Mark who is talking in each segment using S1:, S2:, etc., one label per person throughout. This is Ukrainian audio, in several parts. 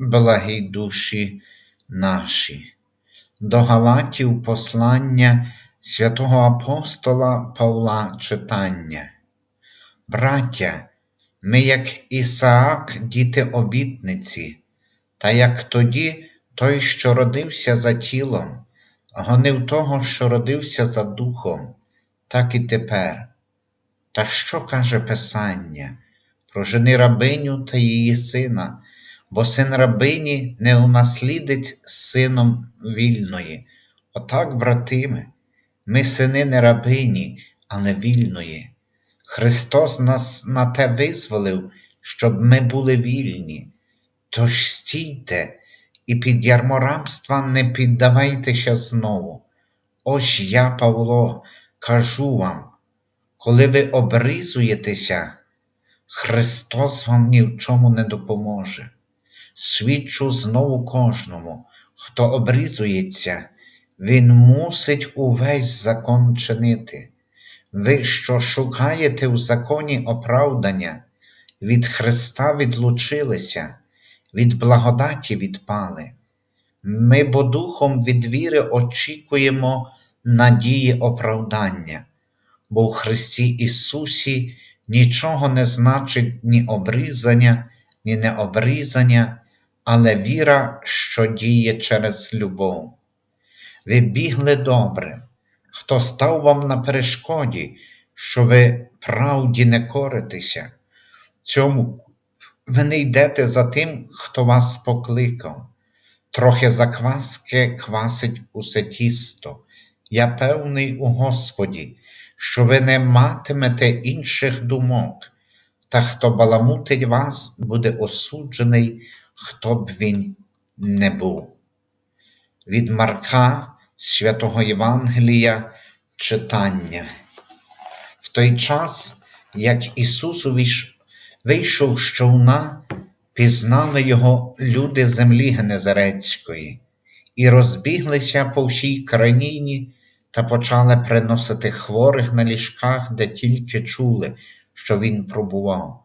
S1: благі душі наші. До Галатів послання святого апостола Павла читання. Браття, ми, як Ісаак, діти обітниці, та як тоді той, що родився за тілом, гонив того, що родився за духом, так і тепер. Та що каже Писання? Прожени рабиню та її сина, бо син рабині не унаслідить сином вільної. Отак, братиме, ми сини не рабині, але вільної. Христос нас на те визволив, щоб ми були вільні. Тож стійте і під ярмо рабства не піддавайтеся знову. Ось я, Павло, кажу вам, коли ви обрізуєтеся, Христос вам ні в чому не допоможе. Свідчу знову кожному, хто обрізується, він мусить увесь закон чинити. Ви, що шукаєте в законі оправдання, від Христа відлучилися, від благодаті відпали. Ми бо духом від віри очікуємо надії оправдання, бо в Христі Ісусі нічого не значить ні обрізання, ні необрізання, але віра, що діє через любов. Ви бігли добре, хто став вам на перешкоді, що ви правді не коритеся, цьому ви не йдете за тим, хто вас покликав. Трохи закваски квасить усе тісто. Я певний у Господі, що ви не матимете інших думок, та хто баламутить вас, буде осуджений, хто б він не був. Від Марка Святого Євангелія читання. В той час, як Ісус вийшов з човна, пізнали його люди землі Генезарецької і розбіглися по всій країні та почали приносити хворих на ліжках, де тільки чули, що він пробував.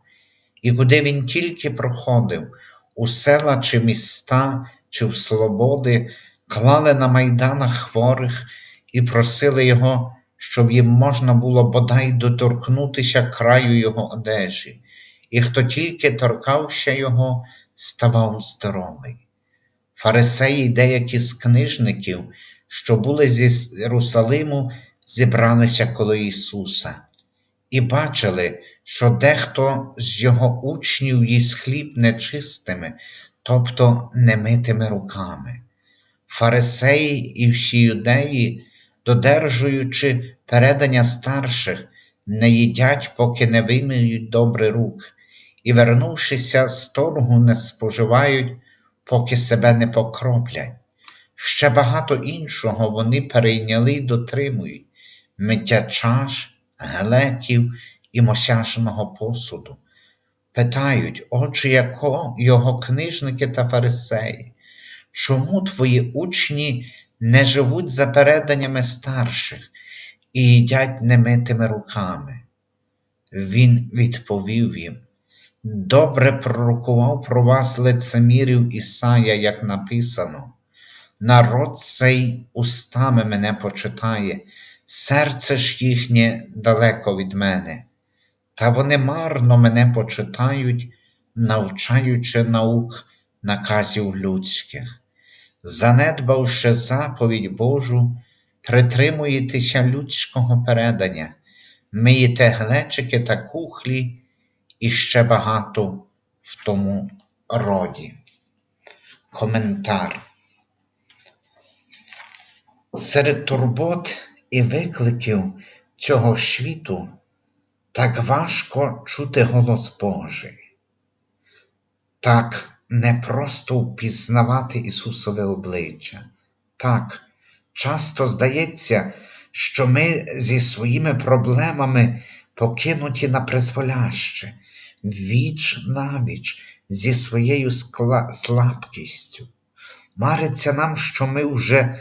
S1: І куди він тільки проходив, у села чи міста, чи в слободи, клали на майданах хворих і просили його, щоб їм можна було бодай доторкнутися краю його одежі, і хто тільки торкався його, ставав здоровий. Фарисеї, деякі з книжників, що були з Єрусалиму, зібралися коло Ісуса і бачили, що дехто з його учнів їсть хліб нечистими, тобто немитими руками. Фарисеї і всі юдеї, додержуючи передання старших, не їдять, поки не вимиють добре рук, і, вернувшися з торгу, не споживають, поки себе не покроплять. Ще багато іншого вони перейняли й дотримують миття чаш, глетів і мосяжного посуду. Питають, отже, яко його книжники та фарисеї, чому твої учні не живуть за переданнями старших і їдять немитими руками? Він відповів їм, добре пророкував про вас лицемірів Ісая, як написано. Народ цей устами мене почитає, серце ж їхнє далеко від мене, та вони марно мене почитають, навчаючи наук наказів людських. Занедбавши заповідь Божу, притримуєтеся людського передання, миєте глечики та кухлі і ще багато в тому роді. Коментар. Серед турбот і викликів цього світу так важко чути голос Божий. Так не просто впізнавати Ісусове обличчя. Так, часто здається, що ми зі своїми проблемами покинуті на призволяще, віч навіч зі своєю скла- слабкістю. Мариться нам, що ми вже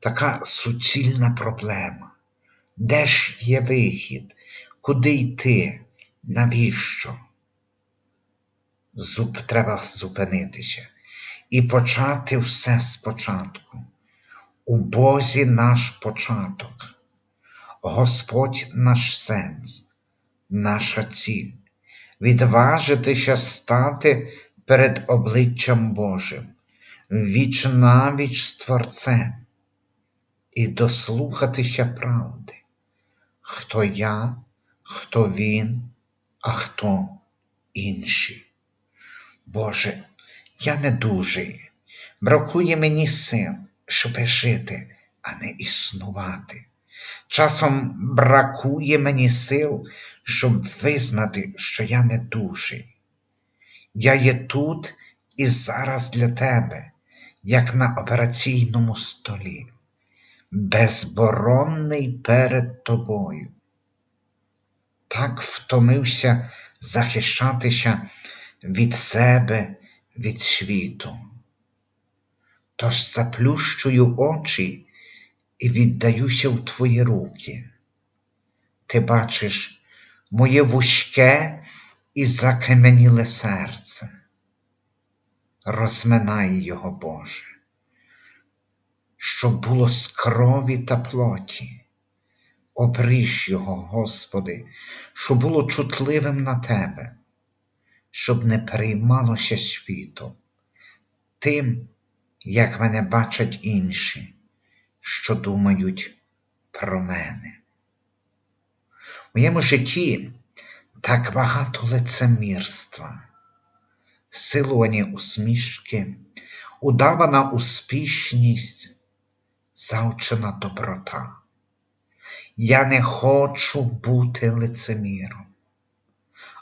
S1: така суцільна проблема. Де ж є вихід? Куди йти? Навіщо? Зуп, треба зупинитися. І почати все спочатку. У Бозі наш початок, Господь наш сенс, наша ціль, відважитися стати перед обличчям Божим, віч навіч з Творцем. І дослухатися правди, хто я, хто він, а хто інші. Боже, я не дужий, бракує мені сил, щоби жити, а не існувати. Часом бракує мені сил, щоб визнати, що я не дужий. Я є тут і зараз для тебе, як на операційному столі, безборонний перед тобою. Так втомився захищатися від себе, від світу. Тож заплющую очі і віддаюся в твої руки. Ти бачиш моє вузьке і закаменіле серце. Розминай його, Боже, щоб було з крові та плоті. Обріж його, Господи, щоб було чутливим на Тебе, щоб не переймалося світом, тим, як мене бачать інші, що думають про мене. В моєму житті так багато лицемірства, силувані усмішки, удавана успішність, завчена доброта. Я не хочу бути лицеміром,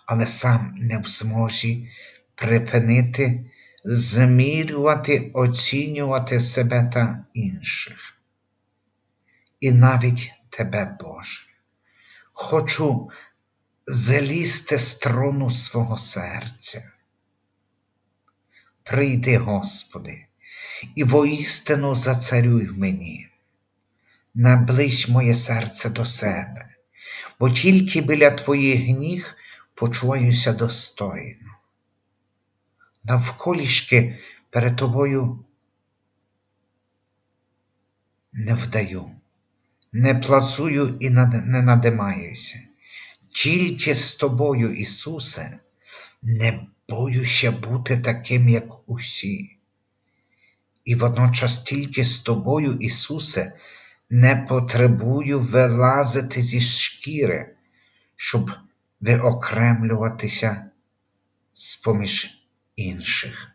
S1: але сам не в змозі припинити змірювати, оцінювати себе та інших. І навіть тебе, Боже. Хочу залізти з трону свого серця. Прийди, Господи, і воістину зацарюй мені. Наблизь моє серце до себе, бо тільки біля твоїх ніг почуваюся достойно. Навколішки перед тобою не вдаю, не плацую і не надимаюся. Тільки з тобою, Ісусе, не боюся бути таким, як усі. І водночас тільки з тобою, Ісусе, не потребую вилазити зі шкіри, щоб виокремлюватися з-поміж інших.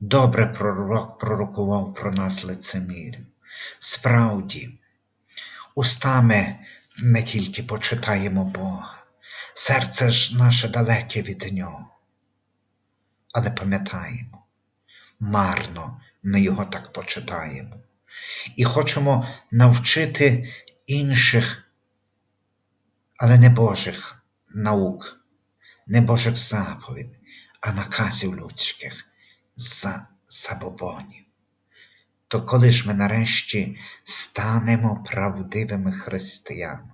S1: Добре пророк пророкував про нас лицемірів. Справді, устами ми тільки почитаємо Бога, серце ж наше далеке від Нього. Але пам'ятаємо, марно ми його так почитаємо. І хочемо навчити інших, але не Божих наук, не Божих заповідей, а наказів людських за забобонів. То коли ж ми нарешті станемо правдивими християнами?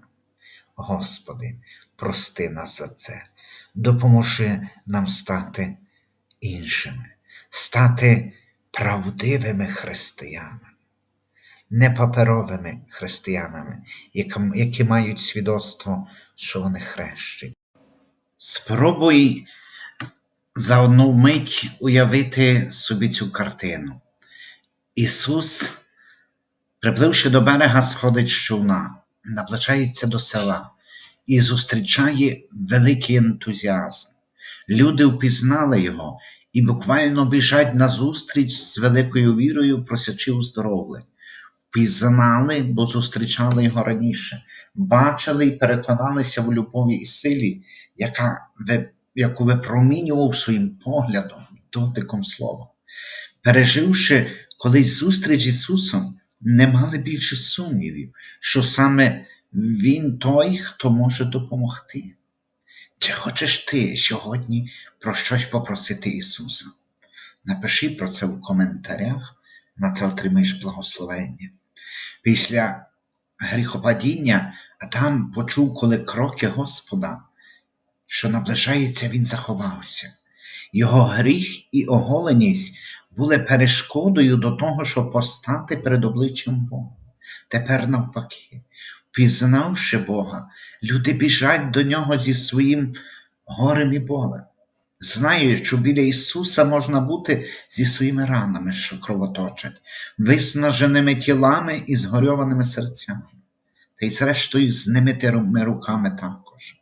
S1: Господи, прости нас за це, допоможи нам стати іншими, стати правдивими християнами, не паперовими християнами, які мають свідоцтво, що вони хрещені. Спробуй за одну мить уявити собі цю картину. Ісус, припливши до берега, сходить з човна, наближається до села і зустрічає великий ентузіазм. Люди впізнали його і буквально біжать назустріч з великою вірою, просячи оздоровлень. Впізнали, бо зустрічали його раніше, бачили і переконалися в любові і силі, яка яку випромінював своїм поглядом, дотиком слова. Переживши колись зустріч з Ісусом, не мали більше сумнівів, що саме Він той, хто може допомогти. Чи хочеш ти сьогодні про щось попросити Ісуса? Напиши про це в коментарях, на це отримаєш благословення. Після гріхопадіння Адам почув, коли кроки Господа, що наближається, він заховався. Його гріх і оголеність були перешкодою до того, щоб постати перед обличчям Бога. Тепер навпаки, впізнавши Бога, люди біжать до нього зі своїм горем і болем. Знають, що біля Ісуса можна бути зі своїми ранами, що кровоточать, виснаженими тілами і згорьованими серцями, та й зрештою з немитими руками також.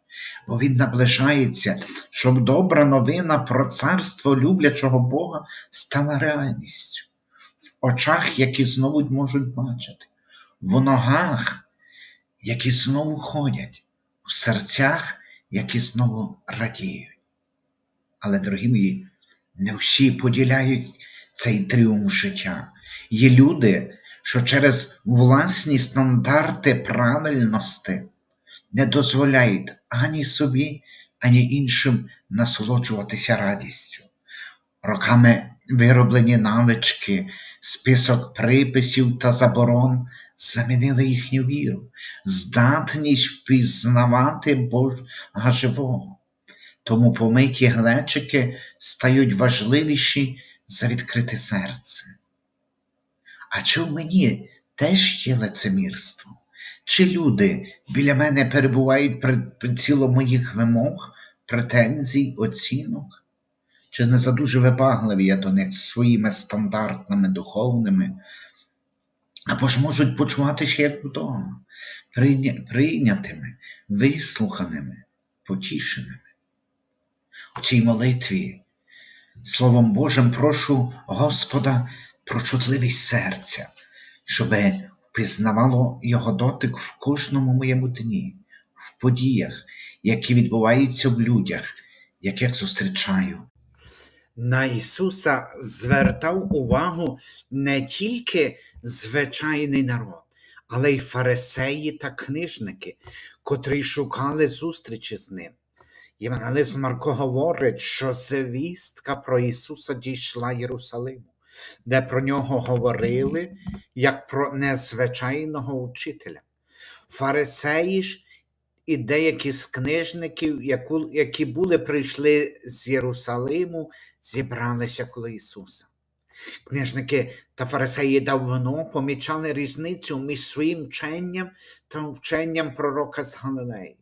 S1: Бо Він наближається, щоб добра новина про царство люблячого Бога стала реальністю, в очах, які знову можуть бачити, в ногах, які знову ходять, в серцях, які знову радіють. Але, дорогі мої, не всі поділяють цей тріумф життя. Є люди, що через власні стандарти правильності не дозволяють ані собі, ані іншим насолоджуватися радістю. Роками вироблені навички, список приписів та заборон замінили їхню віру, здатність впізнавати Бога живого. Тому помиті глечики стають важливіші за відкрите серце. А чи в мені теж є лицемірство? Чи люди біля мене перебувають під прицілом моїх вимог, претензій, оцінок? Чи не задуже вибагливі я до них своїми стандартними духовними, або ж можуть почуватися як вдома, прийнятими, вислуханими, потішеними? У цій молитві, Словом Божим, прошу Господа про чутливість серця, щоб впізнавало Його дотик в кожному моєму дні, в подіях, які відбуваються в людях, яких зустрічаю.
S2: На Ісуса звертав увагу не тільки звичайний народ, але й фарисеї та книжники, котрі шукали зустрічі з ним. Євангелист Марко говорить, що звістка про Ісуса дійшла Єрусалиму, де про нього говорили як про незвичайного учителя. Фарисеї ж і деякі з книжників, які були прийшли з Єрусалиму, зібралися коло Ісуса. Книжники та фарисеї давно помічали різницю між своїм вченням та вченням пророка з Галилеї.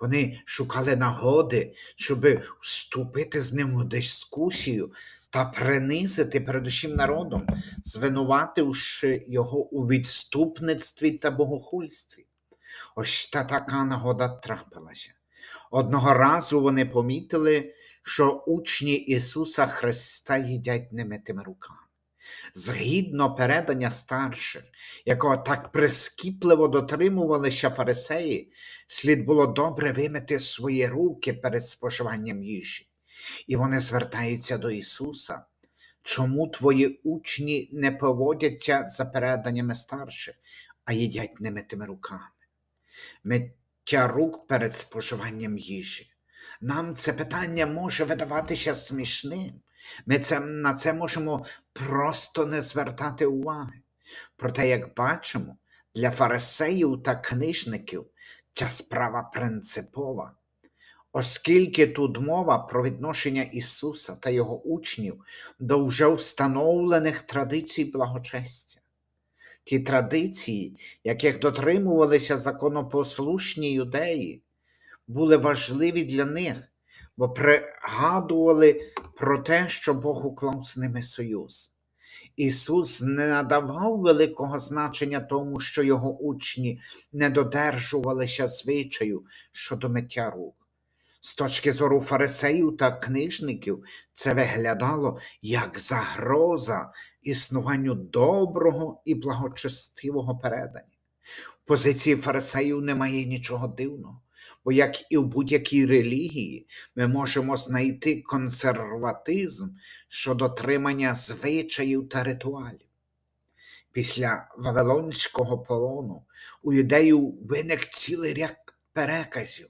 S2: Вони шукали нагоди, щоб вступити з ним у дискусію та принизити перед усім народом, звинувативши його у відступництві та богохульстві. Ось та така нагода трапилася. Одного разу вони помітили, що учні Ісуса Христа їдять немитими руками. Згідно передання старших, якого так прискіпливо дотримувалися фарисеї, слід було добре вимити свої руки перед споживанням їжі. І вони звертаються до Ісуса. Чому твої учні не поводяться за переданнями старших, а їдять немитими руками? Миття рук перед споживанням їжі. Нам це питання може видаватися смішним. Ми це, на це можемо просто не звертати уваги. Проте, як бачимо, для фарисеїв та книжників ця справа принципова. Оскільки тут мова про відношення Ісуса та Його учнів до вже встановлених традицій благочестя. Ті традиції, яких дотримувалися законопослушні юдеї, були важливі для них, бо пригадували про те, що Бог уклав з ними союз. Ісус не надавав великого значення тому, що його учні не додержувалися звичаю щодо миття рук. З точки зору фарисеїв та книжників, це виглядало як загроза існуванню доброго і благочестивого передання. В позиції фарисеїв немає нічого дивного, Бо як і в будь-якій релігії, ми можемо знайти консерватизм щодо дотримання звичаїв та ритуалів. Після Вавилонського полону у юдеїв виник цілий ряд переказів,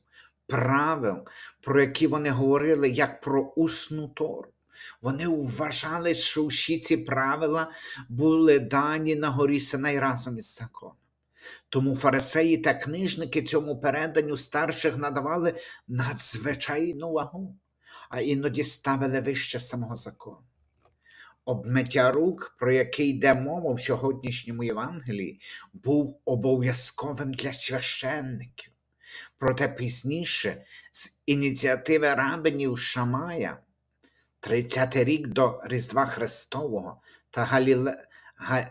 S2: правил, про які вони говорили як про усну тору. Вони вважали, що всі ці правила були дані на горі Синай разом із законом. Тому фарисеї та книжники цьому переданню старших надавали надзвичайну вагу, а іноді ставили вище самого закону. Обмиття рук, про яке йде мова в сьогоднішньому Євангелії, був обов'язковим для священників. Проте пізніше, з ініціативи рабинів Шамая, 30-й рік до Різдва Христового та Галіле... Га...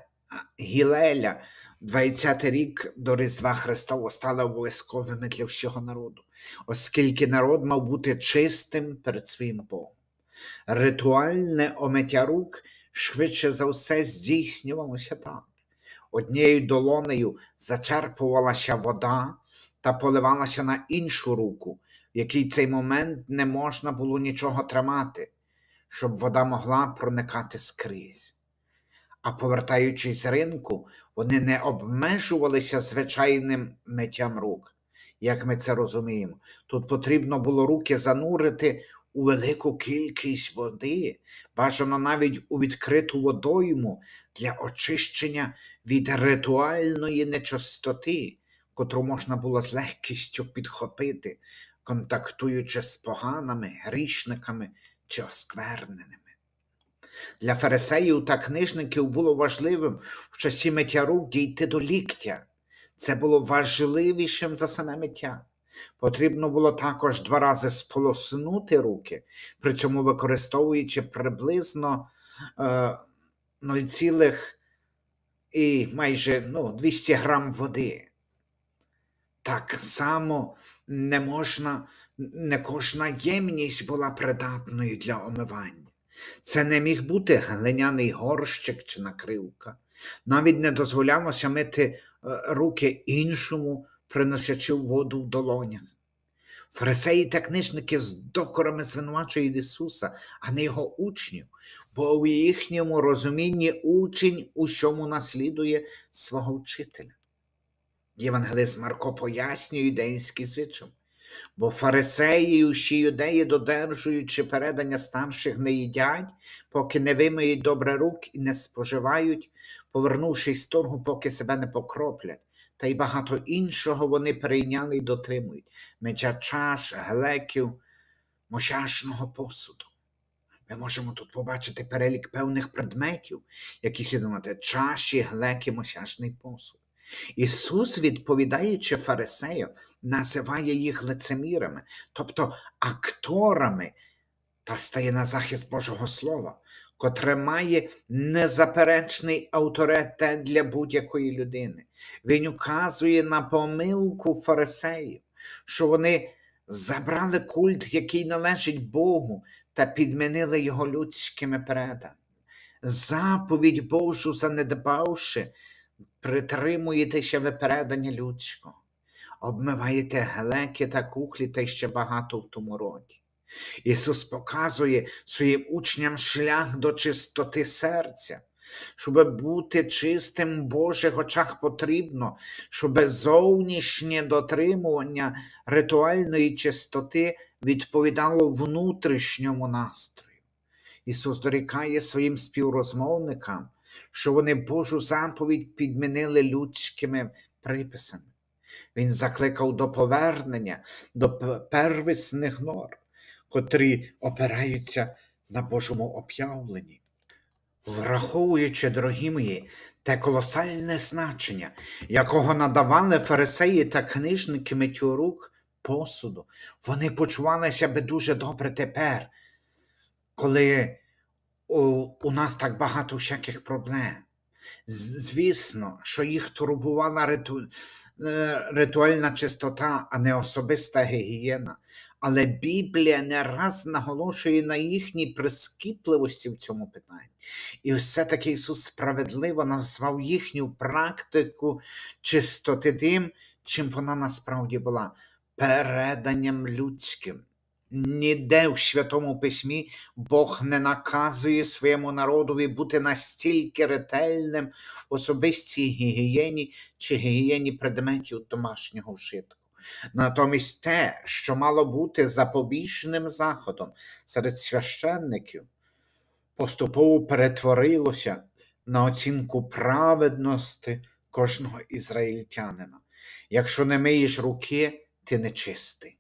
S2: Гілеля, 20-й рік до Різдва Христового стали обов'язковими для всього народу, оскільки народ мав бути чистим перед своїм Богом. Ритуальне омиття рук швидше за все здійснювалося так. Однією долонею зачерпувалася вода та поливалася на іншу руку, в якій цей момент не можна було нічого тримати, щоб вода могла проникати скрізь. А повертаючись з ринку, вони не обмежувалися звичайним миттям рук, як ми це розуміємо. Тут потрібно було руки занурити у велику кількість води, бажано навіть у відкриту водойму для очищення від ритуальної нечистоти, котру можна було з легкістю підхопити, контактуючи з поганими, грішниками чи оскверненими. Для фарисеїв та книжників було важливим в часі миття рук дійти до ліктя. Це було важливішим за саме миття. Потрібно було також два рази сполоснути руки, при цьому використовуючи приблизно е, 0, і майже ну, 200 грам води. Так само не можна, не кожна ємність була придатною для омивання. Це не міг бути глиняний горщик чи накривка. Навіть не дозволялося мити е, руки іншому, приносячи воду в долонях. Фарисеї та книжники з докорами звинувачують Ісуса, а не його учнів, бо у їхньому розумінні учень у чому наслідує свого вчителя. Євангелист Марко пояснює юдейський звичай, бо фарисеї і усі юдеї, додержуючи передання старших, не їдять, поки не вимиють добре рук і не споживають, повернувшись з торгу, поки себе не покроплять. Та й багато іншого вони перейняли і дотримують меча чаш, глеків, мощашного посуду. Ми можемо тут побачити перелік певних предметів, які слідувати чаші, глеки, мощашний посуд. Ісус, відповідаючи фарисею, називає їх лицемірами, тобто акторами, та стає на захист Божого Слова, котре має незаперечний авторитет для будь-якої людини. Він указує на помилку фарисеїв, що вони забрали культ, який належить Богу, та підмінили його людськими передами. Заповідь Божу занедбавши, притримуєтеся ви передання людського, обмиваєте глеки та кухлі та ще багато в тому роді. Ісус показує своїм учням шлях до чистоти серця. Щоб бути чистим в Божих очах потрібно, щоб зовнішнє дотримування ритуальної чистоти відповідало внутрішньому настрою. Ісус дорікає своїм співрозмовникам, що вони Божу заповідь підмінили людськими приписами. Він закликав до повернення, до первісних норм, котрі опираються на Божому об'явленні. Враховуючи, дорогі мої, те колосальне значення, якого надавали фарисеї та книжники миттю посуду, вони почувалися би дуже добре тепер, коли у, нас так багато всяких проблем. Звісно, що їх турбувала риту... е, ритуальна чистота, а не особиста гігієна. Але Біблія не раз наголошує на їхній прискіпливості в цьому питанні. І все-таки Ісус справедливо назвав їхню практику чистоти тим, чим вона насправді була переданням людським. Ніде в Святому Письмі Бог не наказує своєму народові бути настільки ретельним в особистій гігієні чи гігієні предметів домашнього вжитку. Натомість те, що мало бути запобіжним заходом серед священників, поступово перетворилося на оцінку праведності кожного ізраїльтянина. Якщо не миєш руки, ти нечистий.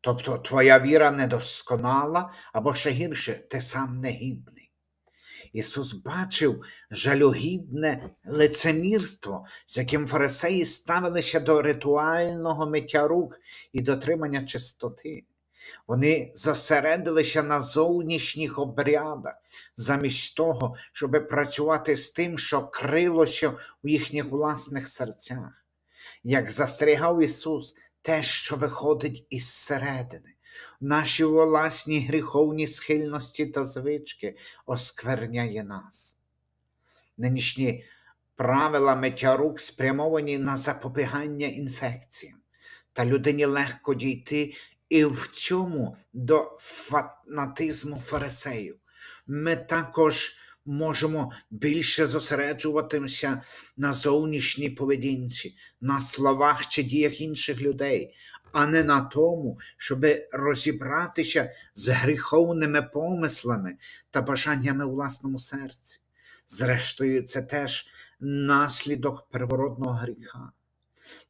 S2: Тобто твоя віра недосконала, або ще гірше, ти сам негідний. Ісус бачив жалюгідне лицемірство, з яким фарисеї ставилися до ритуального миття рук і дотримання чистоти. Вони зосередилися на зовнішніх обрядах, замість того, щоб працювати з тим, що крилося у їхніх власних серцях. Як застерігав Ісус, те, що виходить із середини, наші власні гріховні схильності та звички оскверняє нас. Нинішні правила миття рук спрямовані на запобігання інфекціям, та людині легко дійти і в цьому до фанатизму фарисеїв. Ми також можемо більше зосереджуватися на зовнішній поведінці, на словах чи діях інших людей, а не на тому, щоб розібратися з гріховними помислами та бажаннями у власному серці. Зрештою, це теж наслідок первородного гріха.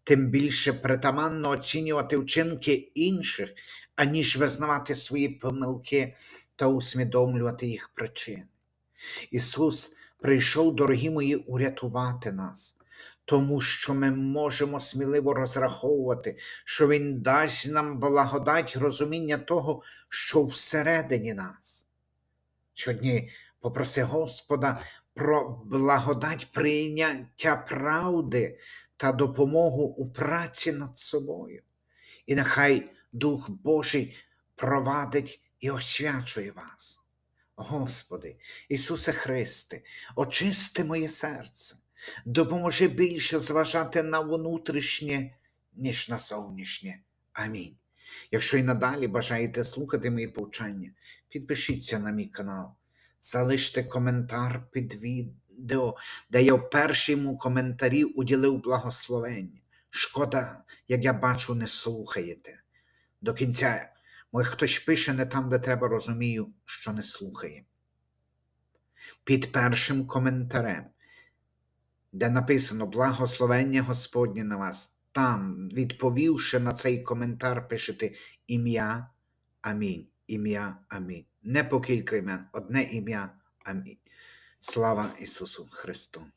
S2: Тим більше притаманно оцінювати вчинки інших, аніж визнавати свої помилки та усвідомлювати їх причини. Ісус прийшов, дорогі мої, урятувати нас, тому що ми можемо сміливо розраховувати, що Він дасть нам благодать розуміння того, що всередині нас. Сьогодні попроси Господа про благодать прийняття правди та допомогу у праці над собою. І нехай Дух Божий провадить і освячує вас. Господи, Ісусе Христе, очисти моє серце, допоможи більше зважати на внутрішнє, ніж на зовнішнє. Амінь. Якщо і надалі бажаєте слухати мої повчання, підпишіться на мій канал, залиште коментар під відео, де я в першому коментарі уділив благословення. Шкода, як я бачу, не слухаєте. До кінця, може, хтось пише не там, де треба, розумію, що не слухає. Під першим коментарем, де написано Благословення Господнє на вас, там, відповівши на цей коментар, пишете ім'я Амінь. Ім'я Амінь. Не по кілька імен, одне ім'я Амінь. Слава Ісусу Христу!